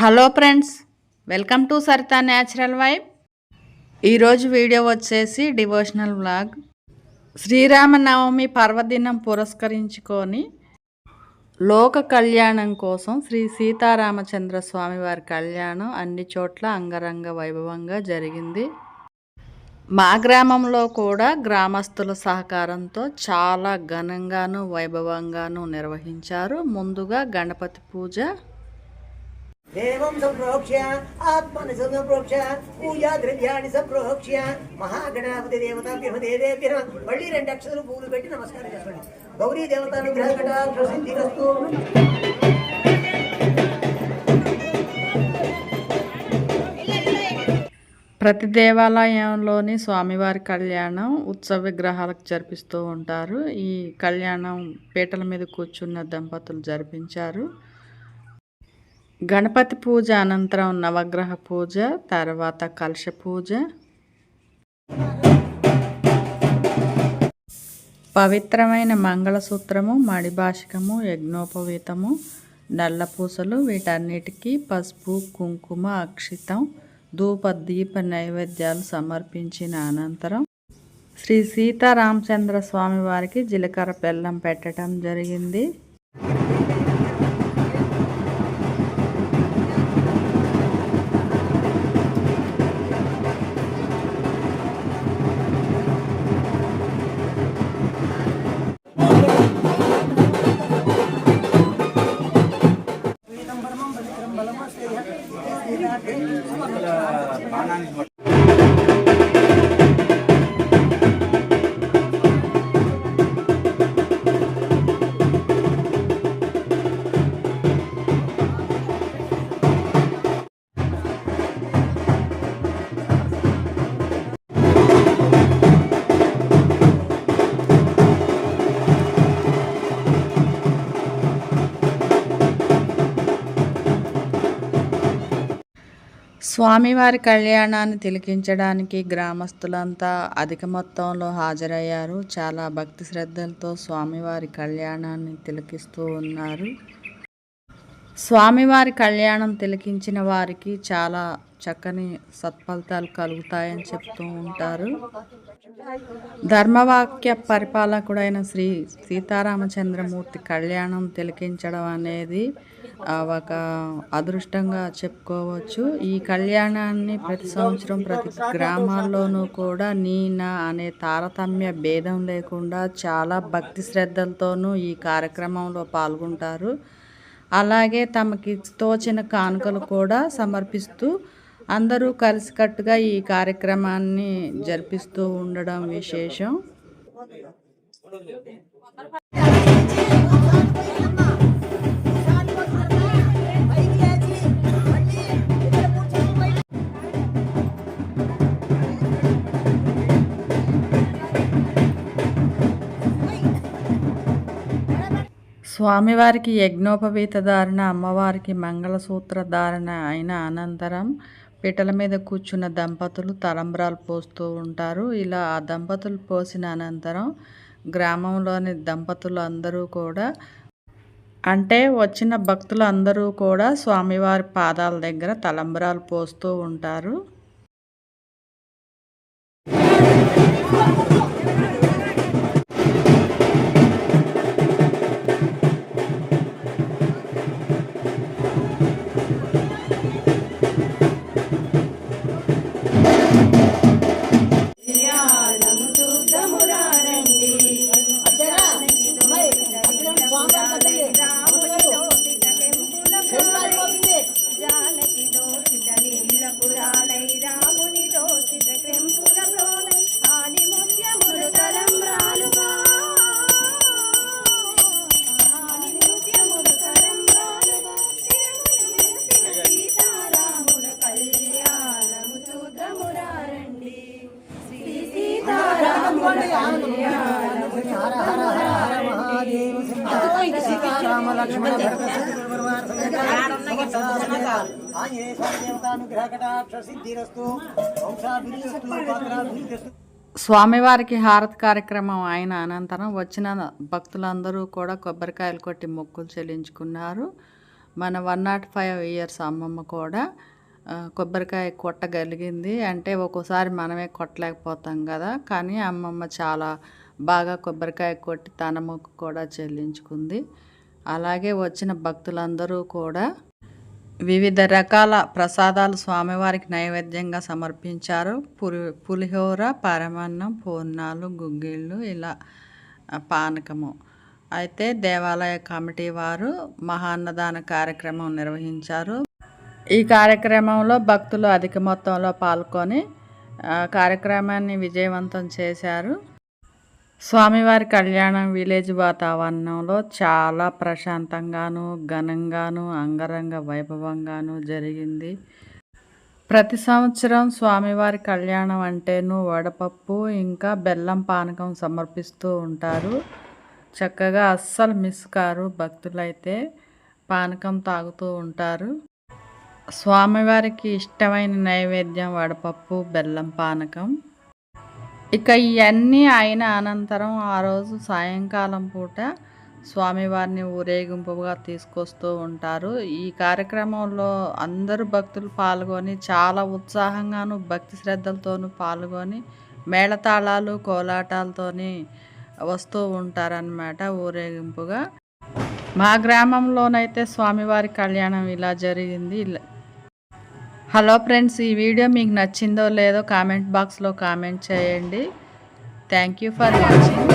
Hello friends welcome to Sarita natural vibe. ఈరోజు video వచ్చేసి devotional vlog. Sri Rama Navami పర్వదినం పురస్కరించుకొని లోక కళ్యాణం కోసం శ్రీ సీతారామచంద్ర స్వామి వారి కళ్యాణం అన్ని చోట్ల అంగరంగ వైభవంగా జరిగింది. మా గ్రామంలో కూడా గ్రామస్తుల సహకారంతో చాలా ఘనంగాను వైభవంగాను నిర్వహించారు. ముందుగా గణపతి పూజ దేవం సంప్రోక్ష్య ఆత్మని సంప్రోక్ష పూజా ద్రవ్యాన్ని సంప్రోక్ష్య మహాగణాపతి దేవతాభ్యమ దేవేభ్య మళ్ళీ రెండు అక్షరాలు పూలు పెట్టి నమస్కారం చేసుకోండి గౌరీ దేవతానుగ్రహ కటాక్ష సిద్ధిరస్తు ప్రతి దేవాలయంలోని స్వామివారి కళ్యాణం ఉత్సవ విగ్రహాలకు జరిపిస్తూ ఉంటారు. ఈ కళ్యాణం పీటల మీద కూర్చున్న దంపతులు జరిపించారు. గణపతి పూజ అనంతరం నవగ్రహ పూజ తర్వాత కలశ పూజ. పవిత్రమైన మంగళసూత్రము మణిభాషికము యజ్ఞోపవీతము నల్ల పూసలు వీటన్నిటికీ పసుపు కుంకుమ అక్షితం ధూప దీప నైవేద్యాలు సమర్పించిన అనంతరం శ్రీ సీతారామచంద్ర స్వామి వారికి జీలకర్ర బెల్లం పెట్టడం జరిగింది. Pangan స్వామివారి కళ్యాణాన్ని తిలకించడానికి గ్రామస్తులంతా అధిక మొత్తంలో హాజరయ్యారు. చాలా భక్తి శ్రద్ధలతో స్వామివారి కళ్యాణాన్ని తిలకిస్తూ ఉన్నారు. స్వామివారి కళ్యాణం తిలకించిన వారికి చాలా చక్కని సత్ఫలితాలు కలుగుతాయని చెప్తూ ఉంటారు. ధర్మవాక్య పరిపాలకుడైన శ్రీ సీతారామచంద్రమూర్తి కళ్యాణం తిలకించడం అనేది ఒక అదృష్టంగా చెప్పుకోవచ్చు. ఈ కళ్యాణాన్ని ప్రతి సంవత్సరం ప్రతి గ్రామాల్లోనూ కూడా నీ నా అనే తారతమ్య భేదం లేకుండా చాలా భక్తి శ్రద్ధలతోనూ ఈ కార్యక్రమంలో పాల్గొంటారు. అలాగే తమకి తోచిన కానుకలు కూడా సమర్పిస్తూ అందరూ కలిసికట్టుగా ఈ కార్యక్రమాన్ని జరిపిస్తూ ఉండడం విశేషం. స్వామివారికి యజ్ఞోపవీత ధారణ అమ్మవారికి మంగళసూత్ర ధారణ అయిన అనంతరం పీటల మీద కూర్చున్న దంపతులు తలంబ్రాలు పోస్తూ ఉంటారు. ఇలా ఆ దంపతులు పోసిన అనంతరం గ్రామంలోని దంపతులు అందరూ కూడా అంటే వచ్చిన భక్తులు అందరూ కూడా స్వామివారి పాదాల దగ్గర తలంబ్రాలు పోస్తూ ఉంటారు. స్వామివారికి హారతి కార్యక్రమం అయిన అనంతరం వచ్చిన భక్తులందరూ కూడా కొబ్బరికాయలు కొట్టి మొక్కులు చెల్లించుకున్నారు. మన వన్ నాట్ ఫైవ్ ఇయర్స్ అమ్మమ్మ కూడా కొబ్బరికాయ కొట్టగలిగింది. అంటే ఒక్కోసారి మనమే కొట్టలేకపోతాం కదా. కానీ అమ్మమ్మ చాలా బాగా కొబ్బరికాయ కొట్టి తన మొక్కు కూడా చెల్లించుకుంది. అలాగే వచ్చిన భక్తులందరూ కూడా వివిధ రకాల ప్రసాదాలు స్వామివారికి నైవేద్యంగా సమర్పించారు. పులి పులిహోర పరమాన్నం పూర్ణాలు గుగ్గిళ్ళు ఇలా పానకము. అయితే దేవాలయ కమిటీ వారు మహాన్నదాన కార్యక్రమం నిర్వహించారు. ఈ కార్యక్రమంలో భక్తులు అధిక మొత్తంలో పాల్గొని కార్యక్రమాన్ని విజయవంతం చేశారు. స్వామివారి కళ్యాణం విలేజ్ వాతావరణంలో చాలా ప్రశాంతంగాను ఘనంగాను అంగరంగ వైభవంగాను జరిగింది. ప్రతి సంవత్సరం స్వామివారి కళ్యాణం అంటేను వడపప్పు ఇంకా బెల్లం పానకం సమర్పిస్తూ ఉంటారు. చక్కగా అస్సలు మిస్ కారు భక్తులైతే పానకం తాగుతూ ఉంటారు. స్వామివారికి ఇష్టమైన నైవేద్యం వడపప్పు బెల్లం పానకం. ఇక ఇవన్నీ అయిన అనంతరం ఆ రోజు సాయంకాలం పూట స్వామివారిని ఊరేగింపుగా తీసుకొస్తూ ఉంటారు. ఈ కార్యక్రమంలో అందరూ భక్తులు పాల్గొని చాలా ఉత్సాహంగాను భక్తి శ్రద్ధలతోనూ పాల్గొని మేళతాళాలు కోలాటాలతోని వస్తూ ఉంటారనమాట ఊరేగింపుగా. మా గ్రామంలోనైతే స్వామివారి కళ్యాణం ఇలా జరిగింది. ఇలా హలో ఫ్రెండ్స్ ఈ వీడియో మీకు నచ్చిందో లేదో కామెంట్ బాక్స్లో కామెంట్ చేయండి. Thank you for watching